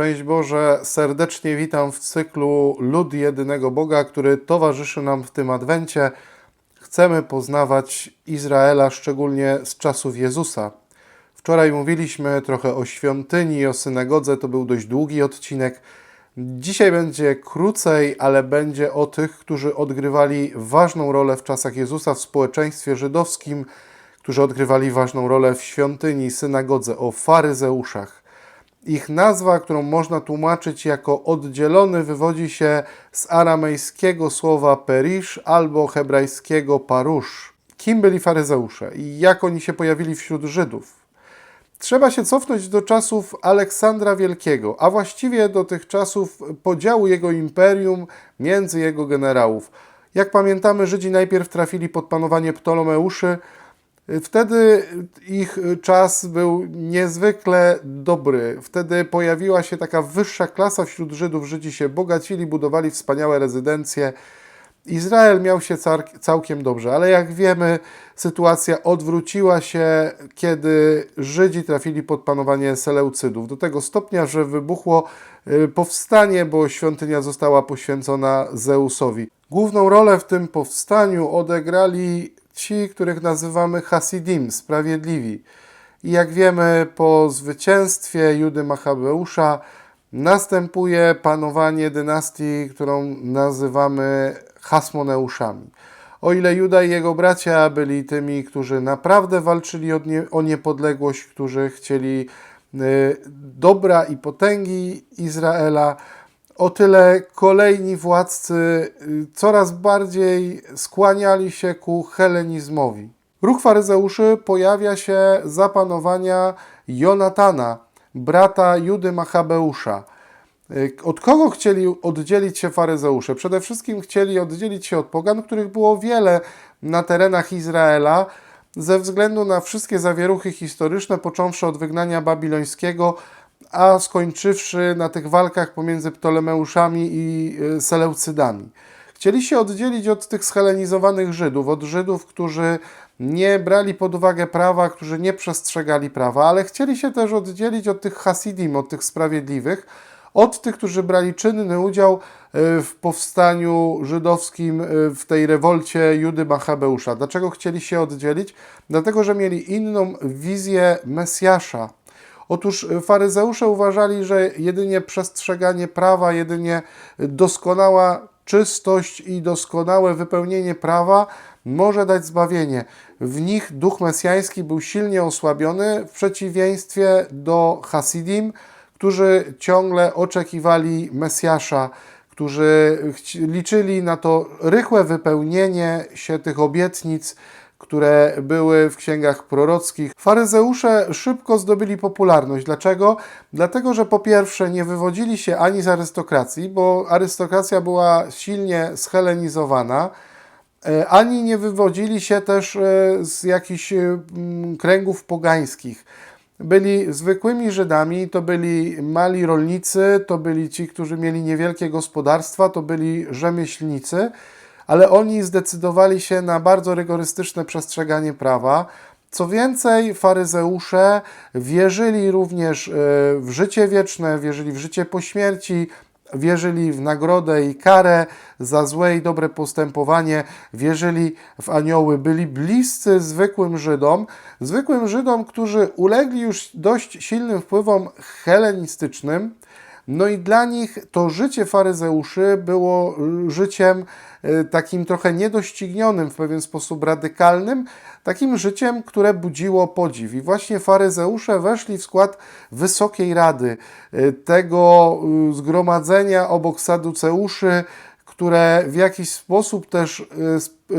Szczęść Boże, serdecznie witam w cyklu Lud Jedynego Boga, który towarzyszy nam w tym Adwencie. Chcemy poznawać Izraela, szczególnie z czasów Jezusa. Wczoraj mówiliśmy trochę o świątyni, o synagodze, to był dość długi odcinek. Dzisiaj będzie krócej, ale będzie o tych, którzy odgrywali ważną rolę w czasach Jezusa w społeczeństwie żydowskim, którzy odgrywali ważną rolę w świątyni, synagodze, o faryzeuszach. Ich nazwa, którą można tłumaczyć jako oddzielony, wywodzi się z aramejskiego słowa perisz albo hebrajskiego parusz. Kim byli faryzeusze i jak oni się pojawili wśród Żydów? Trzeba się cofnąć do czasów Aleksandra Wielkiego, a właściwie do tych czasów podziału jego imperium między jego generałów. Jak pamiętamy, Żydzi najpierw trafili pod panowanie Ptolomeuszy, Wtedy ich czas był niezwykle dobry. Wtedy pojawiła się taka wyższa klasa wśród Żydów. Żydzi się bogacili, budowali wspaniałe rezydencje. Izrael miał się całkiem dobrze, ale jak wiemy, sytuacja odwróciła się, kiedy Żydzi trafili pod panowanie Seleucydów. Do tego stopnia, że wybuchło y, powstanie, bo świątynia została poświęcona Zeusowi. Główną rolę w tym powstaniu odegrali ci, których nazywamy Hasidim, sprawiedliwi. I jak wiemy, po zwycięstwie Judy Machabeusza następuje panowanie dynastii, którą nazywamy Hasmoneuszami. O ile Juda i jego bracia byli tymi, którzy naprawdę walczyli o, nie, o niepodległość, którzy chcieli y, dobra i potęgi Izraela, o tyle kolejni władcy y, coraz bardziej skłaniali się ku helenizmowi. Ruch faryzeuszy pojawia się za panowania Jonatana, brata Judy Machabeusza. Y, Od kogo chcieli oddzielić się faryzeusze? Przede wszystkim chcieli oddzielić się od pogan, których było wiele na terenach Izraela, ze względu na wszystkie zawieruchy historyczne, począwszy od wygnania babilońskiego, a skończywszy na tych walkach pomiędzy Ptolemeuszami i y, Seleucydami. Chcieli się oddzielić od tych schelenizowanych Żydów, od Żydów, którzy nie brali pod uwagę prawa, którzy nie przestrzegali prawa, ale chcieli się też oddzielić od tych Hasidim, od tych sprawiedliwych, od tych, którzy brali czynny udział y, w powstaniu żydowskim, y, w tej rewolcie Judy Machabeusza. Dlaczego chcieli się oddzielić? Dlatego, że mieli inną wizję Mesjasza, Otóż faryzeusze uważali, że jedynie przestrzeganie prawa, jedynie doskonała czystość i doskonałe wypełnienie prawa może dać zbawienie. W nich duch mesjański był silnie osłabiony w przeciwieństwie do Hasidim, którzy ciągle oczekiwali Mesjasza, którzy liczyli na to rychłe wypełnienie się tych obietnic, które były w księgach prorockich. Faryzeusze szybko zdobyli popularność. Dlaczego? Dlatego, że po pierwsze nie wywodzili się ani z arystokracji, bo arystokracja była silnie schelenizowana, e, ani nie wywodzili się też e, z jakichś kręgów pogańskich. Byli zwykłymi Żydami, to byli mali rolnicy, to byli ci, którzy mieli niewielkie gospodarstwa, to byli rzemieślnicy ale oni zdecydowali się na bardzo rygorystyczne przestrzeganie prawa. Co więcej, faryzeusze wierzyli również e, w życie wieczne, wierzyli w życie po śmierci, wierzyli w nagrodę i karę za złe i dobre postępowanie, wierzyli w anioły, byli bliscy zwykłym Żydom, zwykłym Żydom, którzy ulegli już dość silnym wpływom helenistycznym. No i dla nich to życie faryzeuszy było życiem e, takim trochę niedoścignionym, w pewien sposób radykalnym, takim życiem, które budziło podziw. I właśnie faryzeusze weszli w skład Wysokiej Rady, e, tego zgromadzenia obok saduceuszy, które w jakiś sposób też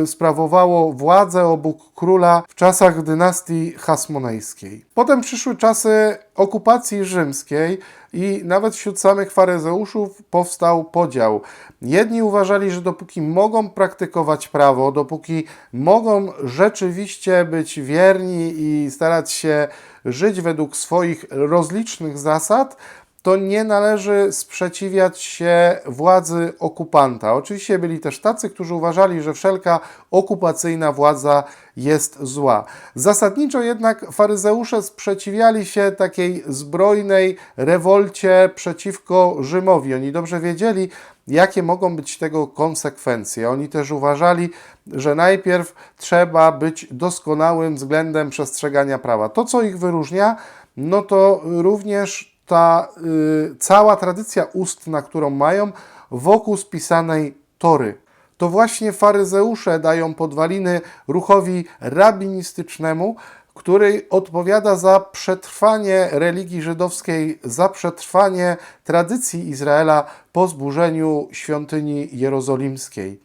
sprawowało władzę obok króla w czasach dynastii hasmonejskiej. Potem przyszły czasy okupacji rzymskiej i nawet wśród samych faryzeuszów powstał podział. Jedni uważali, że dopóki mogą praktykować prawo, dopóki mogą rzeczywiście być wierni i starać się żyć według swoich rozlicznych zasad, to nie należy sprzeciwiać się władzy okupanta. Oczywiście byli też tacy, którzy uważali, że wszelka okupacyjna władza jest zła. Zasadniczo jednak faryzeusze sprzeciwiali się takiej zbrojnej rewolcie przeciwko Rzymowi. Oni dobrze wiedzieli, jakie mogą być tego konsekwencje. Oni też uważali, że najpierw trzeba być doskonałym względem przestrzegania prawa. To, co ich wyróżnia, no to również ta y, cała tradycja ustna, którą mają wokół spisanej Tory. To właśnie faryzeusze dają podwaliny ruchowi rabinistycznemu, który odpowiada za przetrwanie religii żydowskiej, za przetrwanie tradycji Izraela po zburzeniu świątyni jerozolimskiej.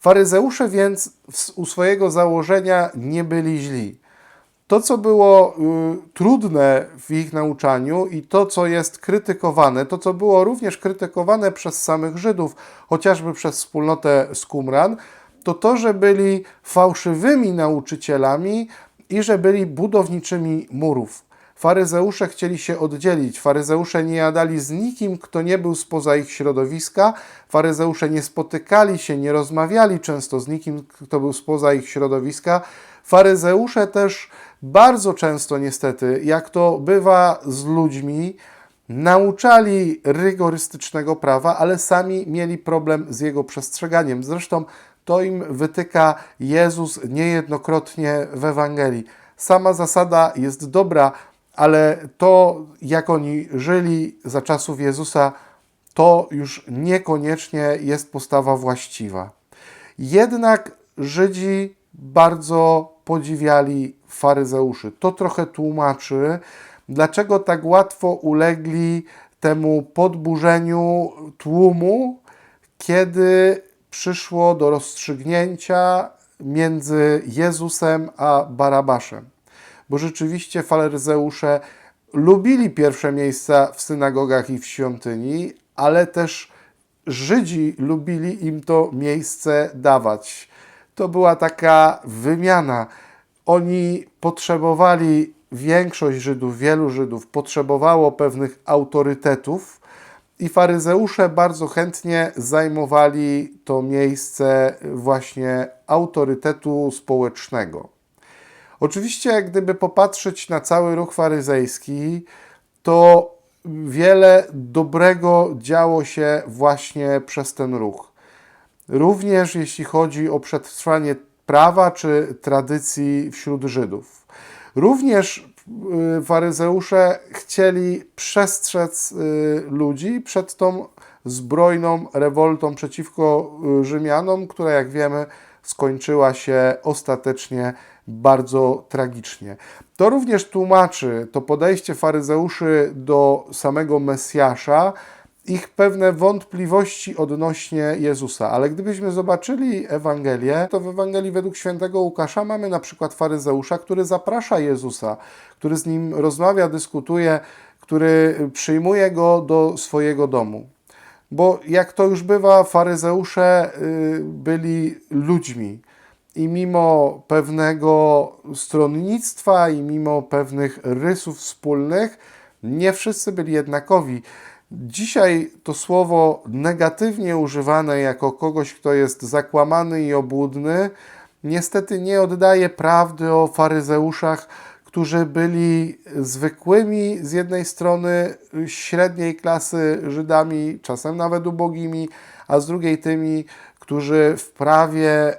Faryzeusze więc u swojego założenia nie byli źli. To, co było y, trudne w ich nauczaniu i to, co jest krytykowane, to, co było również krytykowane przez samych Żydów, chociażby przez wspólnotę z Qumran, to to, że byli fałszywymi nauczycielami i że byli budowniczymi murów. Faryzeusze chcieli się oddzielić. Faryzeusze nie jadali z nikim, kto nie był spoza ich środowiska. Faryzeusze nie spotykali się, nie rozmawiali często z nikim, kto był spoza ich środowiska. Faryzeusze też bardzo często, niestety, jak to bywa z ludźmi, nauczali rygorystycznego prawa, ale sami mieli problem z jego przestrzeganiem. Zresztą to im wytyka Jezus niejednokrotnie w Ewangelii. Sama zasada jest dobra, ale to, jak oni żyli za czasów Jezusa, to już niekoniecznie jest postawa właściwa. Jednak Żydzi bardzo podziwiali faryzeuszy. To trochę tłumaczy, dlaczego tak łatwo ulegli temu podburzeniu tłumu, kiedy przyszło do rozstrzygnięcia między Jezusem a Barabaszem. Bo rzeczywiście faryzeusze lubili pierwsze miejsca w synagogach i w świątyni, ale też Żydzi lubili im to miejsce dawać. To była taka wymiana. Oni potrzebowali, większość Żydów, wielu Żydów potrzebowało pewnych autorytetów i faryzeusze bardzo chętnie zajmowali to miejsce właśnie autorytetu społecznego. Oczywiście, gdyby popatrzeć na cały ruch faryzejski, to wiele dobrego działo się właśnie przez ten ruch. Również jeśli chodzi o przetrwanie prawa czy tradycji wśród Żydów. Również y, faryzeusze chcieli przestrzec y, ludzi przed tą zbrojną rewoltą przeciwko y, Rzymianom, która, jak wiemy, skończyła się ostatecznie bardzo tragicznie. To również tłumaczy to podejście faryzeuszy do samego Mesjasza, ich pewne wątpliwości odnośnie Jezusa. Ale gdybyśmy zobaczyli Ewangelię, to w Ewangelii według świętego Łukasza mamy na przykład faryzeusza, który zaprasza Jezusa, który z nim rozmawia, dyskutuje, który przyjmuje go do swojego domu. Bo jak to już bywa, faryzeusze y, byli ludźmi i mimo pewnego stronnictwa i mimo pewnych rysów wspólnych, nie wszyscy byli jednakowi. Dzisiaj to słowo negatywnie używane jako kogoś, kto jest zakłamany i obłudny, niestety nie oddaje prawdy o faryzeuszach, którzy byli zwykłymi z jednej strony średniej klasy Żydami, czasem nawet ubogimi, a z drugiej tymi, którzy w prawie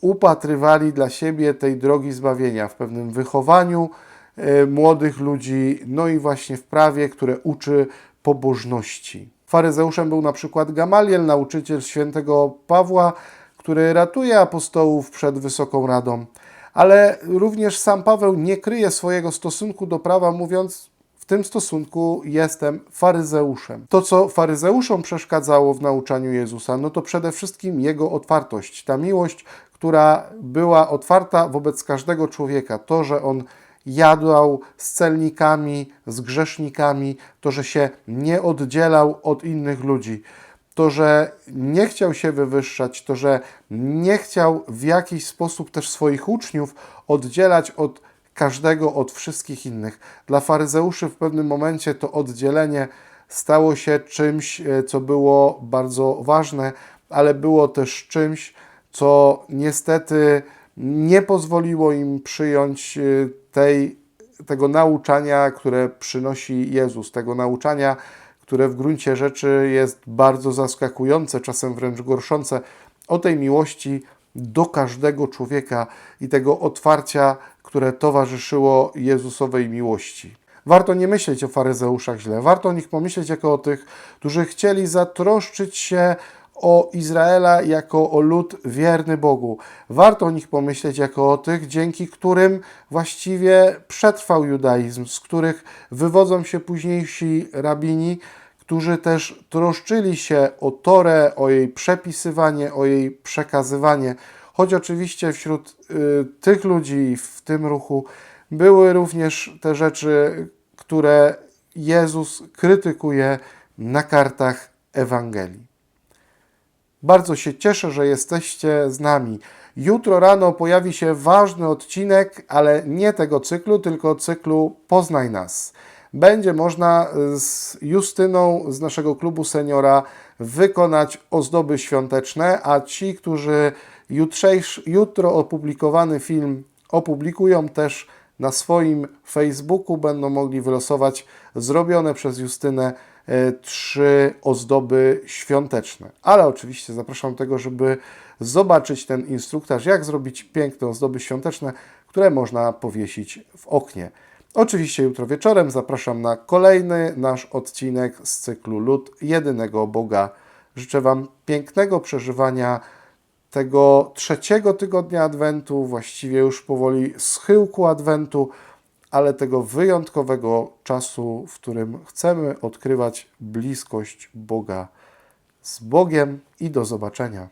upatrywali dla siebie tej drogi zbawienia w pewnym wychowaniu e, młodych ludzi, no i właśnie w prawie, które uczy pobożności. Faryzeuszem był na przykład Gamaliel, nauczyciel świętego Pawła, który ratuje apostołów przed Wysoką Radą. Ale również sam Paweł nie kryje swojego stosunku do prawa, mówiąc: W tym stosunku jestem faryzeuszem. To, co faryzeuszom przeszkadzało w nauczaniu Jezusa, no to przede wszystkim jego otwartość, ta miłość, która była otwarta wobec każdego człowieka. To, że on jadał z celnikami, z grzesznikami, to, że się nie oddzielał od innych ludzi, to, że nie chciał się wywyższać, to, że nie chciał w jakiś sposób też swoich uczniów oddzielać od każdego, od wszystkich innych. Dla faryzeuszy w pewnym momencie to oddzielenie stało się czymś, e, co było bardzo ważne, ale było też czymś, co niestety nie pozwoliło im przyjąć e, tej, tego nauczania, które przynosi Jezus, tego nauczania, które w gruncie rzeczy jest bardzo zaskakujące, czasem wręcz gorszące, o tej miłości do każdego człowieka i tego otwarcia, które towarzyszyło Jezusowej miłości. Warto nie myśleć o faryzeuszach źle, warto o nich pomyśleć jako o tych, którzy chcieli zatroszczyć się o Izraela jako o lud wierny Bogu. Warto o nich pomyśleć jako o tych, dzięki którym właściwie przetrwał judaizm, z których wywodzą się późniejsi rabini, którzy też troszczyli się o Torę, o jej przepisywanie, o jej przekazywanie. Choć oczywiście wśród y, tych ludzi w tym ruchu były również te rzeczy, które Jezus krytykuje na kartach Ewangelii. Bardzo się cieszę, że jesteście z nami. Jutro rano pojawi się ważny odcinek, ale nie tego cyklu, tylko cyklu Poznaj nas. Będzie można z Justyną z naszego klubu seniora wykonać ozdoby świąteczne, a ci, którzy jutrzejsz, jutro opublikowany film opublikują też na swoim Facebooku, będą mogli wylosować zrobione przez Justynę trzy ozdoby świąteczne. Ale oczywiście zapraszam do tego, żeby zobaczyć ten instruktaż, jak zrobić piękne ozdoby świąteczne, które można powiesić w oknie. Oczywiście jutro wieczorem zapraszam na kolejny nasz odcinek z cyklu Lud Jedynego Boga. Życzę Wam pięknego przeżywania tego trzeciego tygodnia Adwentu, właściwie już powoli schyłku Adwentu, ale tego wyjątkowego czasu, w którym chcemy odkrywać bliskość Boga z Bogiem i do zobaczenia.